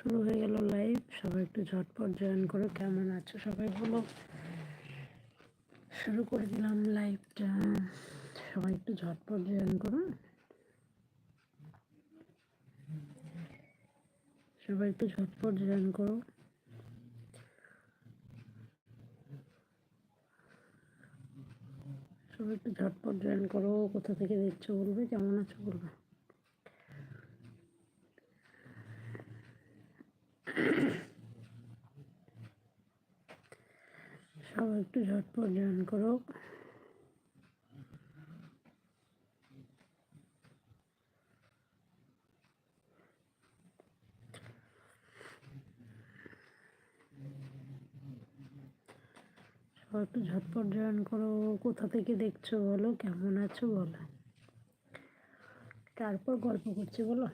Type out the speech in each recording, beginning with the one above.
শুরু হয়ে গেল লাইভ সবাই একটু ঝটপট জয়েন করো। কেমন আছো সবাই বলো? শুরু করে দিলাম লাইভটা সবাই একটু ঝটপট জয়েন করো। সবাই একটু ঝটপট জয়েন করো। সবাই একটু ঝটপট জয়েন করো। কোথা থেকে দেখছ বলবে? কেমন আছো বলবে সবাই একটু ঝটপট জয়েন করো সবাই একটু ঝটপট জয়েন করো। কোথা থেকে দেখছ বলো? কেমন আছো বলো? তারপর গল্প করছি বলো।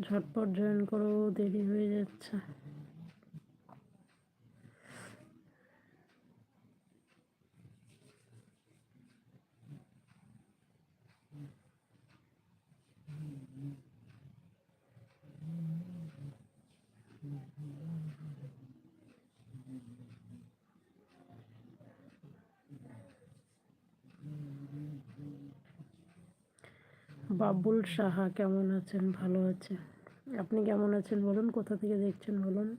ঝটপট জয়েন করো দেরি হয়ে যাচ্ছে। বাবুল সাহা, কেমন আছেন? ভালো আছে। আপনি কেমন আছেন বলুন? কোথা থেকে দেখছেন বলুন?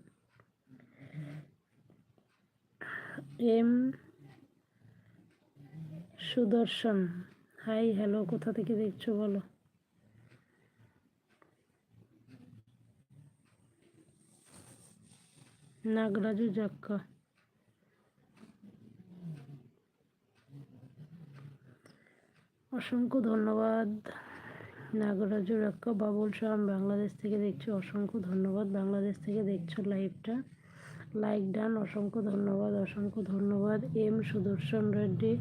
এম সুদর্শন। হাই, হ্যালো, কোথা থেকে দেখছ বলো? নাগরাজু জাক্কা অসংখ্য ধন্যবাদ। নাগরাজু রাক্কা বাবুল শাম বাংলাদেশ থেকে দেখছ অসংখ্য ধন্যবাদ। বাংলাদেশ থেকে দেখছ লাইভটা লাইক ডান, অসংখ্য ধন্যবাদ অসংখ্য ধন্যবাদ। M Sudarshan Reddy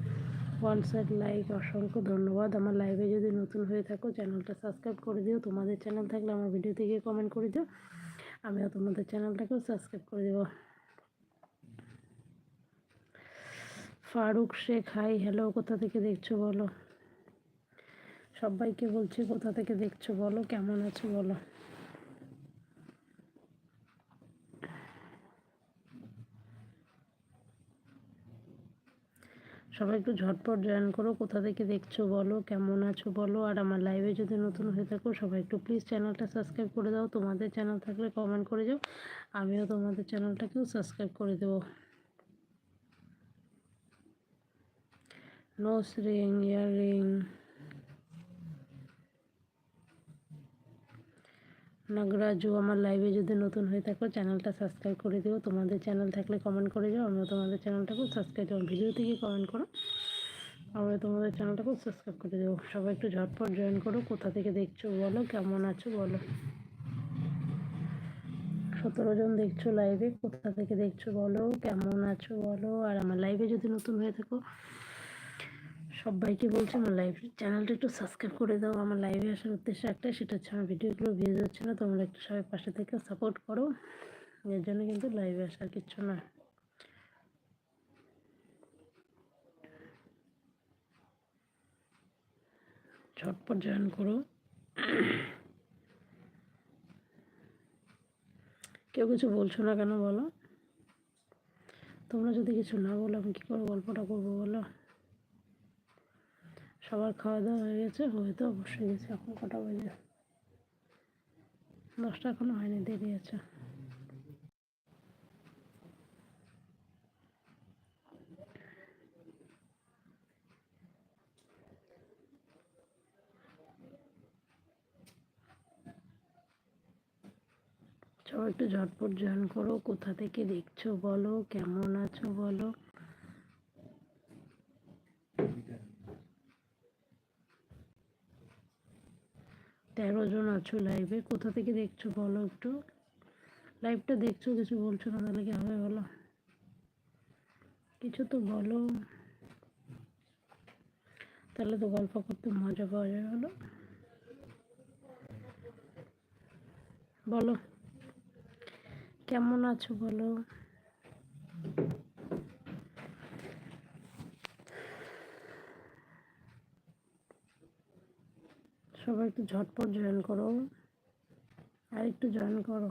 one side like অসংখ্য ধন্যবাদ। আমার লাইভে যদি নতুন হয়ে থাকো চ্যানেলটা সাবস্ক্রাইব করে দিও। তোমাদের চ্যানেল থাকলে আমার ভিডিও থেকে কমেন্ট করে দিও। আমিও তোমাদের চ্যানেলটাকেও সাবস্ক্রাইব করে দেবো। ফারুক শেখ হাই হ্যালো কোথা থেকে দেখছ বলো? সবাইকে বলছি, কোথা থেকে দেখছ বলো, কেমন আছো বলো। সবাই একটু ঝটপট জয়েন করো, কোথা থেকে দেখছ বলো, কেমন আছো বলো। আর আমার লাইভে যদি নতুন হয়ে থাকো, সবাই একটু প্লিজ চ্যানেলটা সাবস্ক্রাইব করে দাও। তোমাদের চ্যানেল থাকলে কমেন্ট করে যাও। আমিও তোমাদের চ্যানেলটাকেও সাবস্ক্রাইব করে দেবো। নোস রিং ইয়ার নাগরাজু আমার লাইভে যদি নতুন হয়ে থাকো চ্যানেলটা সাবস্ক্রাইব করে দিও। তোমাদের চ্যানেল থাকলে কমেন্ট করে যাও আমরা তোমাদের চ্যানেলটাকেও সাবস্ক্রাইব দেবো ভিডিও থেকে কমেন্ট করো। আমরা তোমাদের চ্যানেলটাকেও সাবস্ক্রাইব করে দেবো সবাই একটু ঝটপট জয়েন করো। কোথা থেকে দেখছ বলো, কেমন আছো বলো। সতেরো জন দেখছ লাইভে কোথা থেকে দেখছ বলো, কেমন আছো বলো। আর আমার লাইভে যদি নতুন হয়ে থাকো সবাইকে বলছি আমার লাইভ চ্যানেলটা একটু সাবস্ক্রাইব করে দাও। আমার লাইভে আসার উদ্দেশ্য একটা সেটা হচ্ছে আমার ভিডিওগুলো ভিউজ হচ্ছে না, তোমরা একটু সবাই পাশে থেকে সাপোর্ট করো। এর জন্য কিন্তু লাইভে আসার কিচ্ছু না। ঝটপট জয়েন করো। কেউ কিছু বলছো না কেন বলো? তোমরা যদি কিছু না বলো, আমি কী করে গল্পটা করব বলো? সবার খাওয়া দাওয়া হয়ে গেছে, হয়তো অবশ্যই গেছে, এখন কটা বাজে? দশটা এখনও হয়নি, দেরি আছে। একটু ঝটপট জয়েন করো, কোথা থেকে দেখছ বলো, কেমন আছো বলো। তেরো জন আছো লাইভে কোথা থেকে দেখছ বলো একটু? লাইভটা দেখছ, কিছু বলছো না তাহলে কি হবে বলো? কিছু তো বলো। তাহলে তো গল্প করতে মজা পাওয়া যায় বলো। বলো। কেমন আছো বলো? সবাই একটু ঝটপট জয়েন করো। আর একটু জয়েন করো।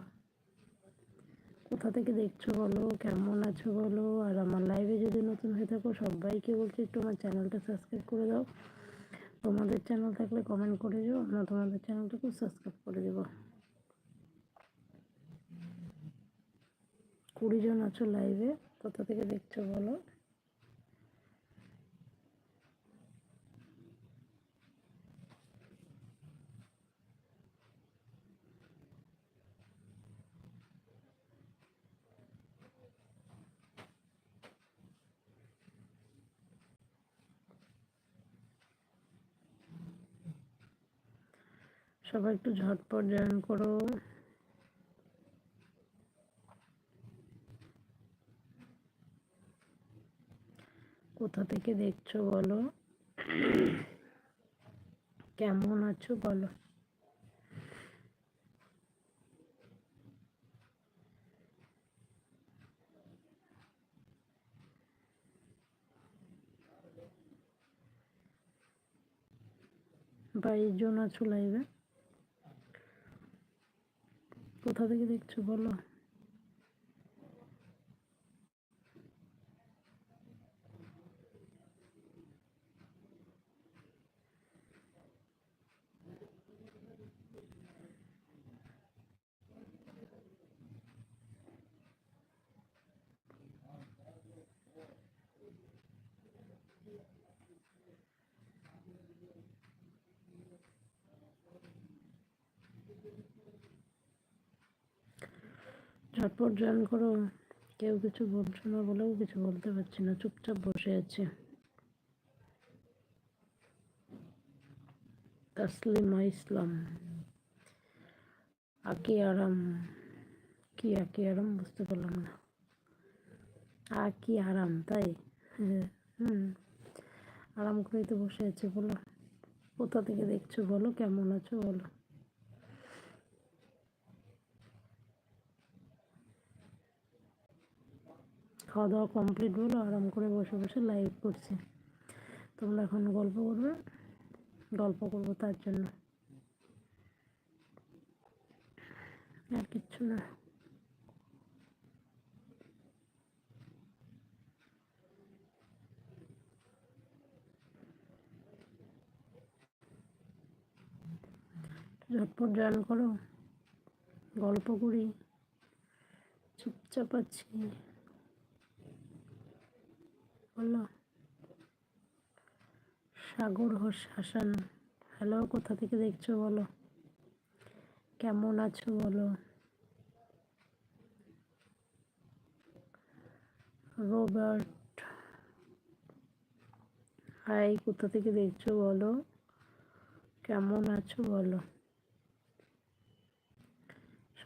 কোথা থেকে দেখছ বলো, কেমন আছো বলো, আর আমার লাইভে যদি নতুন হয়ে থাকো, সবাইকে বলছি একটু আমার চ্যানেলটা সাবস্ক্রাইব করে দাও। তোমাদের চ্যানেল থাকলে কমেন্ট করে যাও আমরা তোমাদের চ্যানেলটাকেও সাবস্ক্রাইব করে দেবো। কুড়ি জন আছো লাইভে কোথা থেকে দেখছ বলো? সবাই একটু ঝটপট জয়েন করো। কোথা থেকে দেখছ বলো? কেমন আছো বলো? বাইশ জন আছো লাইভে কোথা থেকে দেখছ বলো? জয়েন করো কেউ কিছু বলছো না বলেও কিছু বলতে পারছি না চুপচাপ বসে আছে। তাসলিমা ইসলাম আকি আরাম কি আকি আরাম বুঝতে পারলাম না। আকি আরাম তাই? হ্যাঁ, হুম। আরাম করেই তো বসে আছে বলো। কোথা থেকে দেখছ? বলো কেমন আছো? বলো। খাওয়া দাওয়া কমপ্লিট হলো, আরাম করে বসে বসে লাইভ করছি। তোমরা এখন গল্প করবে, গল্প করব তার জন্য। আর কিচ্ছু না। ঝটপট জয়েন করো, গল্প করি, চুপচাপ আছি। সাগর হোস হাসান হ্যালো কোথা থেকে দেখছ বলো? কেমন আছো বলো? রোবার্ট হাই কোথা থেকে দেখছ বলো? কেমন আছো বলো?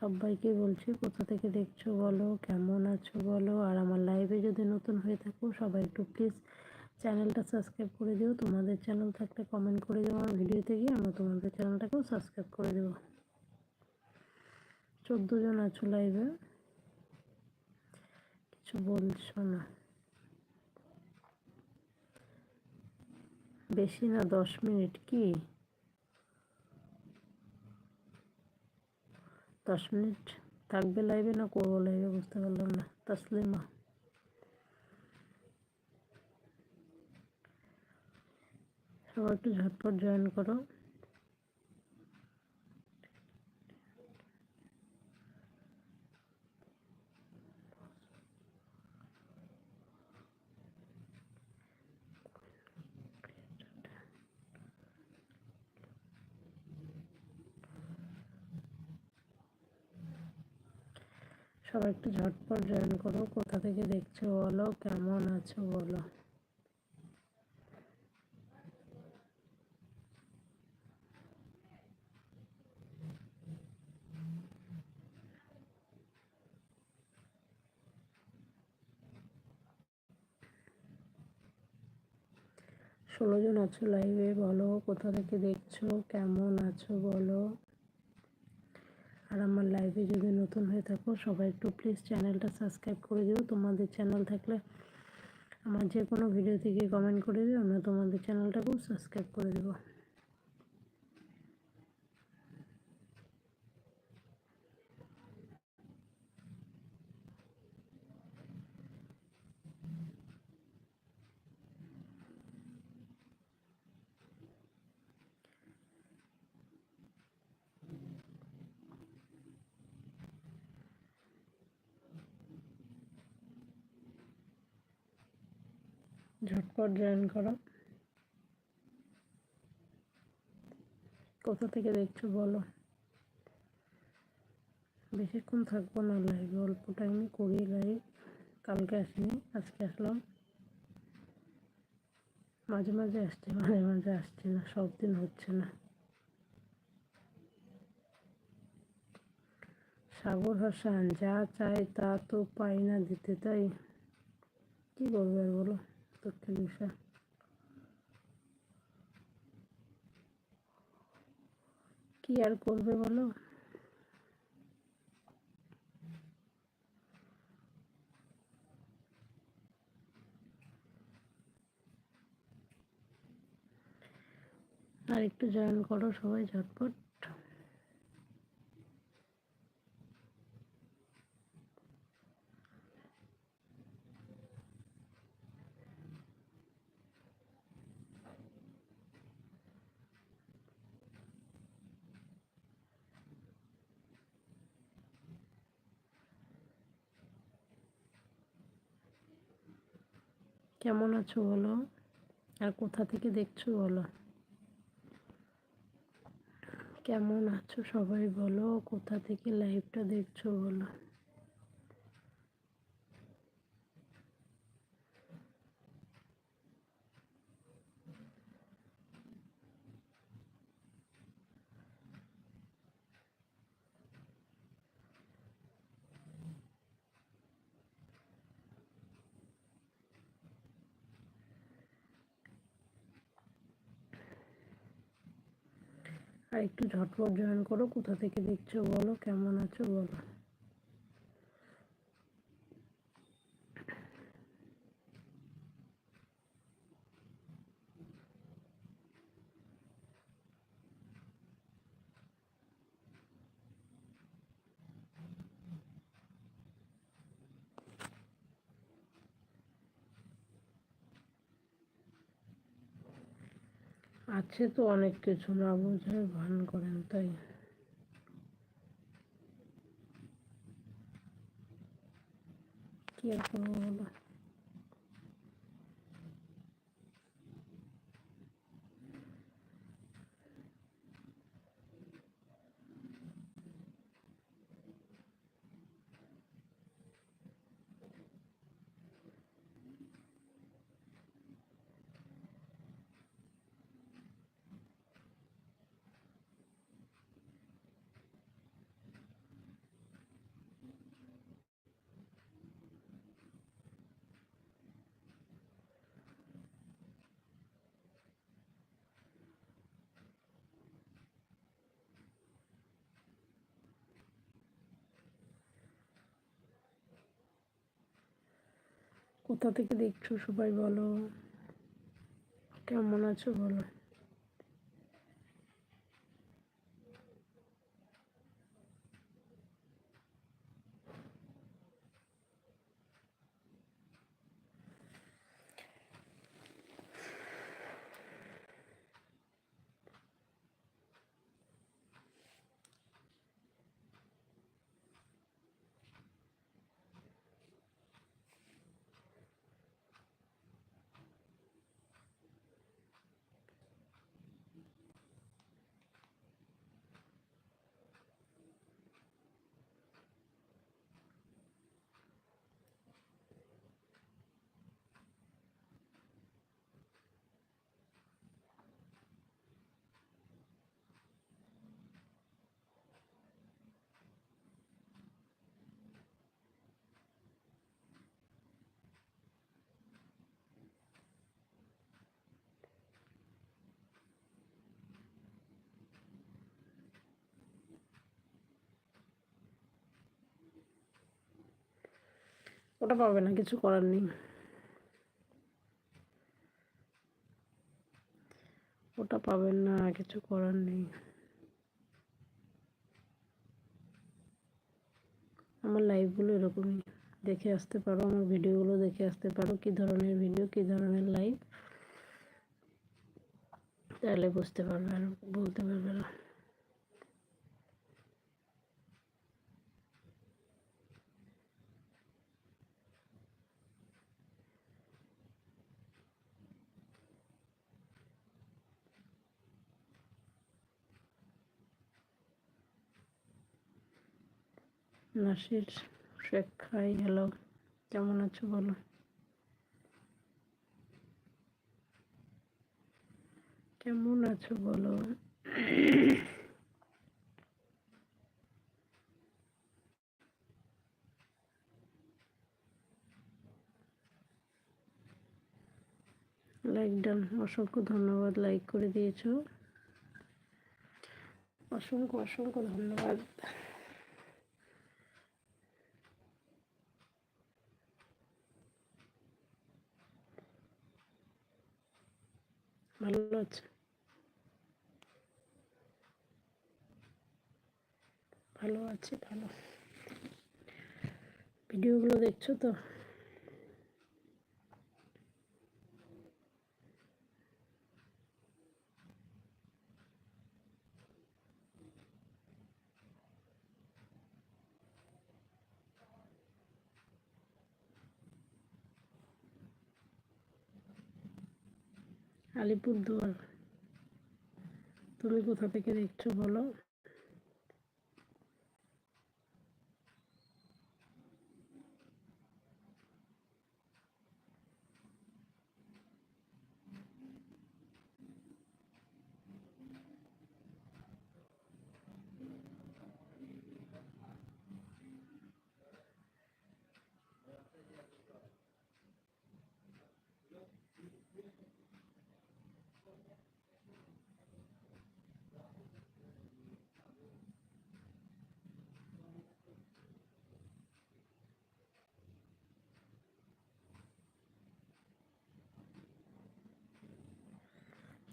সবাইকে বলছি, কোথা থেকে দেখছ বলো, কেমন আছো বলো, আর আমার লাইভে যদি নতুন হয়ে থাকো, সবাই একটু প্লিজ চ্যানেলটা সাবস্ক্রাইব করে দিও। তোমাদের চ্যানেল থাকলে কমেন্ট করে দেবো আমার ভিডিওতে গিয়ে, আমরা তোমাদের চ্যানেলটাকেও সাবস্ক্রাইব করে দেবো। চোদ্দ জন আছো লাইভে কিছু বলছো না। বেশি না, দশ মিনিট কি? দশ মিনিট থাকবে লাইভে না করব লাইভে বুঝতে পারলাম না। তাসলিমা। সবাই একটু ঝটপট জয়েন করো। সবাই একটু ঝটপট জয়েন করো। কোথা থেকে দেখছ বলো, কেমন আছো বলো। ষোলো জন আছো লাইভে বলো কোথা থেকে দেখছ, কেমন আছো বলো। আর আমার লাইভে যদি নতুন হয়ে থাকো, সবাই একটু প্লিজ চ্যানেলটা সাবস্ক্রাইব করে দিও। তোমাদের চ্যানেল থাকলে আমার যে কোনো ভিডিও থেকে কমেন্ট করে দিও, আমরা তোমাদের চ্যানেলটাকেও সাবস্ক্রাইব করে দেবো। ঝটপট জয়েন করো। কোথা থেকে দেখছ বলো। বেশিক্ষণ থাকব না লাইভে অল্প টাইমে করি লাইভ কালকে আসিনি, আজকে আসলাম। মাঝে মাঝে আসছে, মাঝে মাঝে আসছে না, সব দিন হচ্ছে না। সাগর হাসান, যা চাই তা তো পাই না দিতে, তাই? কি করবে আর বলো? বিষয় কি আর করবে বলো? আর একটু জয়েন করো সবাই ঝটপট। কেমন আছো বলো? আর কোথা থেকে দেখছ বলো? কেমন আছো সবাই বলো? কোথা থেকে লাইভটা দেখছ বলো? আর একটু ঝটপট জয়েন করো। কোথা থেকে দেখছ বলো? কেমন আছো বলো? আছে তো অনেক কিছু না বোঝায় ভান করেন তাই। কি আর করব বলো? কোথা থেকে দেখছ সবাই বলো। কেমন আছো বলো। ওটা পাবে না, কিছু করার নেই। ওটা পাবেন না, কিছু করার নেই। আমার লাইভগুলো এরকমই। দেখে আসতে পারো, আমার ভিডিওগুলো দেখে আসতে পারো, কী ধরনের ভিডিও, কী ধরনের লাইভ। তাহলে বুঝতে পারবে আর বলতে পারবে না। নাসির শেখ হাই হ্যালো, কেমন আছো বলো? কেমন আছো বলো? লাইক ডান অসংখ্য ধন্যবাদ লাইক করে দিয়েছ। অসংখ্য অসংখ্য ধন্যবাদ। ভালো আছে। ভালো আছে ভালো। ভিডিওগুলো দেখছ তো? আলিপুরদুয়ার। তুমি কোথা থেকে দেখছ বলো?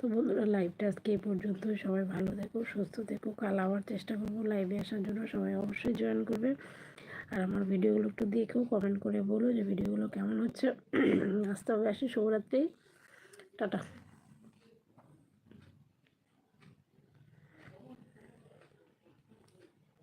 তো বন্ধুরা লাইভটা আজকে এ পর্যন্ত। সবাই ভালো দেখো সুস্থ দেখো কাল আবার চেষ্টা করব লাইভে আসার জন্য। সবাই অবশ্যই জয়েন করবে। আর আমার ভিডিওগুলো একটু দেখেও কমেন্ট করে বলো যে ভিডিওগুলো কেমন হচ্ছে। আসতে হবে আসি, শুভরাত্রি। টাটা।